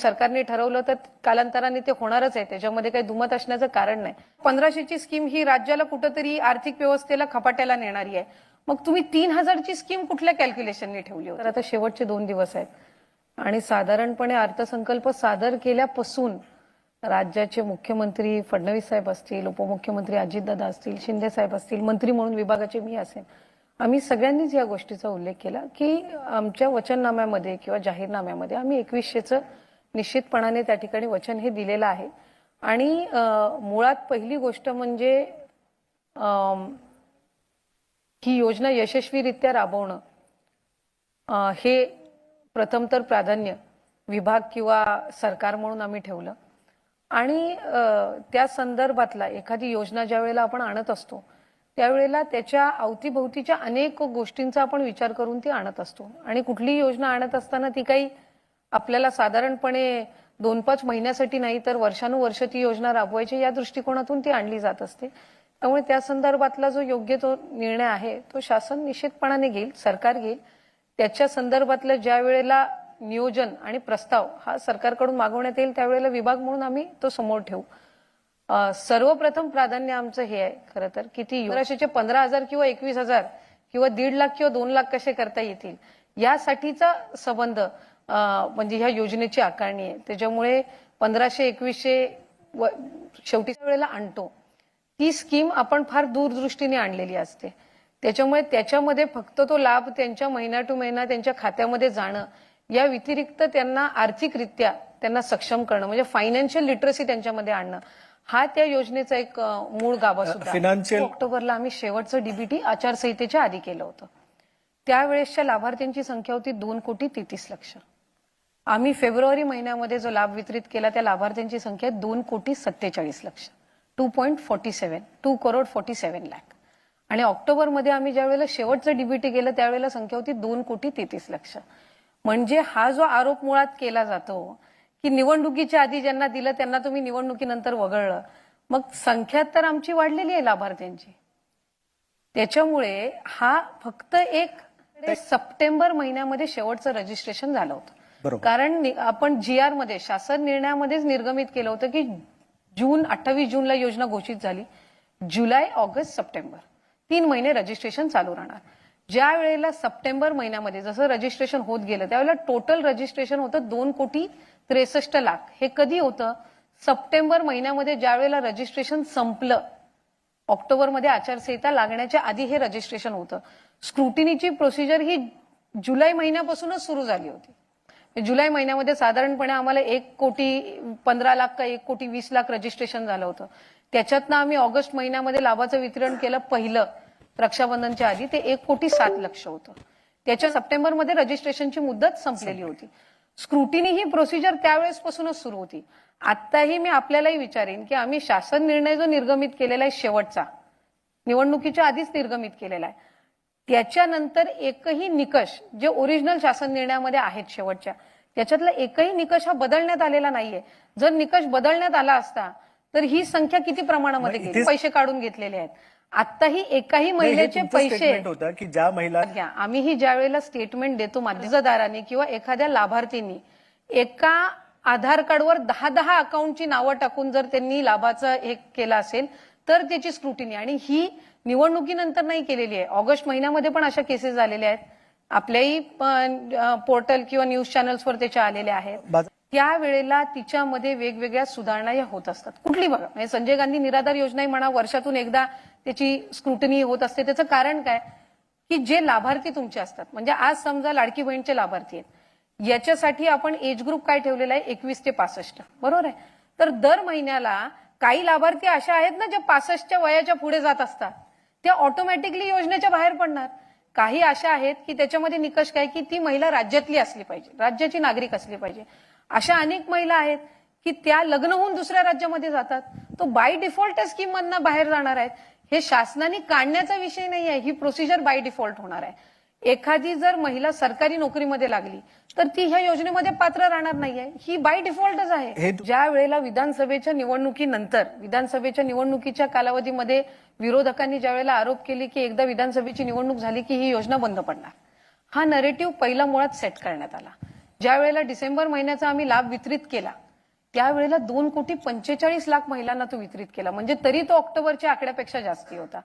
सरकारने ठरवलं तर कालांतराने ते होणारच आहे. त्याच्यामध्ये काही दुमत असण्याचं कारण नाही. पंधराशेची स्कीम ही राज्याला कुठंतरी आर्थिक व्यवस्थेला खपाट्याला नेणारी आहे. मग तुम्ही तीन हजारची स्कीम कुठल्या कॅल्क्युलेशनने ठेवली तर आता शेवटचे दोन दिवस आहेत. आणि साधारणपणे अर्थसंकल्प सादर केल्यापासून राज्याचे मुख्यमंत्री फडणवीस साहेब असतील उपमुख्यमंत्री अजितदादा असतील शिंदे साहेब असतील मंत्री म्हणून विभागाचे मी असेल आम्ही सगळ्यांनीच या गोष्टीचा उल्लेख केला की आमच्या वचननाम्यामध्ये किंवा जाहीरनाम्यामध्ये आम्ही एकवीसशेचं निश्चितपणाने त्या ठिकाणी वचन हे दिलेलं आहे. आणि मुळात पहिली गोष्ट म्हणजे ही योजना यशस्वीरित्या राबवणं हे प्रथम तर प्राधान्य विभाग किंवा सरकार म्हणून आम्ही ठेवलं. आणि त्या संदर्भातला एखादी योजना ज्या वेळेला आपण आणत असतो त्यावेळेला त्याच्या अवतीभोवतीच्या अनेक गोष्टींचा आपण विचार करून ती आणत असतो. आणि कुठलीही योजना आणत असताना ती काही आपल्याला साधारणपणे दोन पाच महिन्यासाठी नाही तर वर्षानुवर्ष ती योजना राबवायची या दृष्टिकोनातून ती आणली जात असते. त्यामुळे त्या संदर्भातला जो योग्य तो निर्णय आहे तो शासन निश्चितपणाने घेईल सरकार घेईल. त्याच्या संदर्भातलं ज्या वेळेला नियोजन आणि प्रस्ताव हा सरकारकडून मागवण्यात येईल त्यावेळेला विभाग म्हणून आम्ही तो समोर ठेवू. सर्वप्रथम प्राधान्य आमचं हे आहे खरं तर किती युवराशीचे पंधरा हजार किंवा एकवीस हजार किंवा दीड लाख किंवा दोन लाख कसे करता येतील यासाठीचा संबंध म्हणजे ह्या योजनेची आकारणी आहे. त्याच्यामुळे पंधराशे एकवीसशे व शेवटी वेळेला आणतो. ती स्कीम आपण फार दूरदृष्टीने आणलेली असते. त्याच्यामुळे त्याच्यामध्ये फक्त तो लाभ त्यांच्या महिना टू महिना त्यांच्या खात्यामध्ये जाणं या व्यतिरिक्त त्यांना आर्थिकरित्या त्यांना सक्षम करणं म्हणजे फायनान्शियल लिटरसी त्यांच्यामध्ये आणणं हा त्या योजनेचा एक मूळ गाभा सुद्धा. financial- ऑक्टोबरला आम्ही शेवटचं डीबीटी आचारसंहितेच्या आधी केलं होतं. त्यावेळेसच्या लाभार्थ्यांची संख्या होती दोन कोटी तेहतीस लक्ष. आम्ही फेब्रुवारी महिन्यामध्ये जो लाभ वितरित केला त्या लाभार्थ्यांची संख्या दोन कोटी सत्तेचाळीस लक्ष. Two point forty seven two crore forty seven lakh आणि ऑक्टोबरमध्ये आम्ही ज्या वेळेला शेवटचं डीबीटी केलं त्यावेळेला संख्या होती दोन कोटी तेहतीस लक्ष. म्हणजे हा जो आरोप मुळात केला जातो की निवडणुकीच्या आधी ज्यांना दिलं त्यांना तुम्ही निवडणुकीनंतर वगळलं. मग संख्या तर आमची वाढलेली आहे लाभार्थ्यांची. त्याच्यामुळे हा फक्त एक सप्टेंबर महिन्यामध्ये शेवटचं रजिस्ट्रेशन झालं होतं. कारण आपण जी आरमध्ये शासन निर्णयामध्येच निर्गमित केलं होतं की जून अठ्ठावीस जूनला योजना घोषित झाली. जुलै ऑगस्ट सप्टेंबर. तीन महिने रजिस्ट्रेशन चालू राहणार. ज्या वेळेला सप्टेंबर महिन्यामध्ये जसं रजिस्ट्रेशन होत गेलं त्यावेळेला टोटल रजिस्ट्रेशन होतं दोन कोटी त्रेसष्ट लाख. हे कधी होतं? सप्टेंबर महिन्यामध्ये ज्या वेळेला रजिस्ट्रेशन संपलं ऑक्टोबरमध्ये आचारसंहिता लागण्याच्या आधी हे रजिस्ट्रेशन होतं. स्क्रुटिनीची प्रोसिजर ही जुलै महिन्यापासूनच सुरू झाली होती. जुलै महिन्यामध्ये साधारणपणे आम्हाला एक कोटी पंधरा लाख का एक कोटी वीस लाख रजिस्ट्रेशन झालं होतं. त्याच्यातनं आम्ही ऑगस्ट महिन्यामध्ये लाभाचं वितरण केलं पहिलं रक्षाबंधनच्या आधी. ते एक कोटी सात लक्ष होतं. त्याच्या सप्टेंबरमध्ये रजिस्ट्रेशनची मुदत संपलेली होती. स्क्रुटिनी ही प्रोसिजर त्यावेळेसपासूनच सुरू होती. आत्ताही मी आपल्यालाही विचारेन की आम्ही शासन निर्णय जो निर्गमित केलेला आहे शेवटचा निवडणुकीच्या आधीच निर्गमित केलेला आहे त्याच्यानंतर एकही निकष जे ओरिजिनल शासन निर्णयामध्ये आहेत शेवटच्या त्याच्यातला एकही निकष हा बदलण्यात आलेला नाहीये. जर निकष बदलण्यात आला असता तर ही संख्या किती प्रमाणामध्ये पैसे काढून घेतलेले आहेत. आताही एकाही महिलेचे पैसे होतं की ज्या महिला घ्या. आम्हीही ज्या वेळेला स्टेटमेंट देतो अर्जदाराने किंवा एखाद्या लाभार्थींनी एका आधार कार्डवर दहा दहा अकाउंटची नावं टाकून जर त्यांनी लाभाचं हे केलं असेल तर त्याची स्क्रुटिनी आणि ही निवडणुकीनंतर नाही केलेली आहे. ऑगस्ट महिन्यामध्ये पण अशा केसेस झालेल्या आहेत. आपल्याही पोर्टल किंवा न्यूज चॅनल्सवर त्याच्या आलेल्या आहेत. बाज- त्यावेळेला तिच्यामध्ये वेगवेगळ्या सुधारणा या होत असतात. कुठली बघा. म्हणजे संजय गांधी निराधार योजनाही म्हणा वर्षातून एकदा त्याची स्क्रुटनी होत असते. त्याचं कारण काय? की जे लाभार्थी तुमचे असतात. म्हणजे आज समजा लाडकी बहीणचे लाभार्थी आहेत. याच्यासाठी आपण एज ग्रुप काय ठेवलेला आहे? एकवीस ते पासष्ट. बरोबर आहे? तर दर महिन्याला काही लाभार्थी अशा आहेत ना ज्या पासष्टच्या वयाच्या पुढे जात असतात. त्या ऑटोमॅटिकली योजनेच्या बाहेर पडणार. काही अशा आहेत की त्याच्यामध्ये निकष काय की ती महिला राज्यातली असली पाहिजे राज्याची नागरिक असली पाहिजे. अशा अनेक महिला आहेत की त्या लग्न होऊन दुसऱ्या राज्यामध्ये जातात. तो बाय डिफॉल्ट स्कीम मधनं बाहेर जाणार आहेत. हे शासनाने काढण्याचा विषय नाही आहे ही प्रोसिजर बाय डिफॉल्ट होणार आहे. एखादी जर महिला सरकारी नोकरीमध्ये लागली तर ती ह्या योजनेमध्ये पात्र राहणार नाहीये. ही बाय डिफॉल्टच आहे. ज्या वेळेला विधानसभेच्या निवडणुकीनंतर विधानसभेच्या निवडणुकीच्या कालावधीमध्ये विरोधकांनी ज्या वेळेला आरोप केले की एकदा विधानसभेची निवडणूक झाली की ही योजना बंद पडणार. हा नरेटिव्ह पहिला मुळात सेट करण्यात आला. ज्या वेळेला डिसेंबर महिन्याचा आम्ही लाभ वितरित केला त्यावेळेला दोन कोटी पंचेचाळीस लाख महिलांना तो वितरित केला. म्हणजे तरी तो ऑक्टोबरच्या आकड्यापेक्षा जास्ती होता.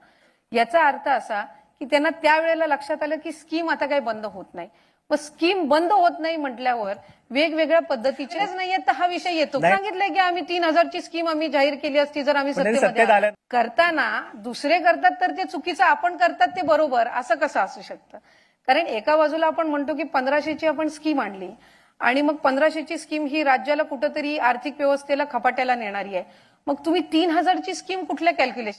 याचा अर्थ असा की त्यांना त्यावेळेला लक्षात आलं की स्कीम आता काही बंद होत नाही. मग स्कीम बंद होत नाही म्हटल्यावर वेगवेगळ्या पद्धतीचेच नाहीये तर हा विषय येतो. नाही. सांगितलंय की आम्ही तीन हजारची स्कीम आम्ही जाहीर केली असती जर आम्ही सत्तेमध्ये. आल्या- करताना दुसरे करतात तर ते चुकीचं आपण करतात ते बरोबर. असं कसं असू शकतं? कारण एका बाजूला आपण म्हणतो की पंधराशेची आपण स्कीम आणली आणि मग पंधराशेची स्कीम ही राज्याला कुठंतरी आर्थिक व्यवस्थेला खपाट्याला नेणारी आहे. मग तुम्ही तीन हजारची स्कीम कुठल्या कॅल्क्युलेशन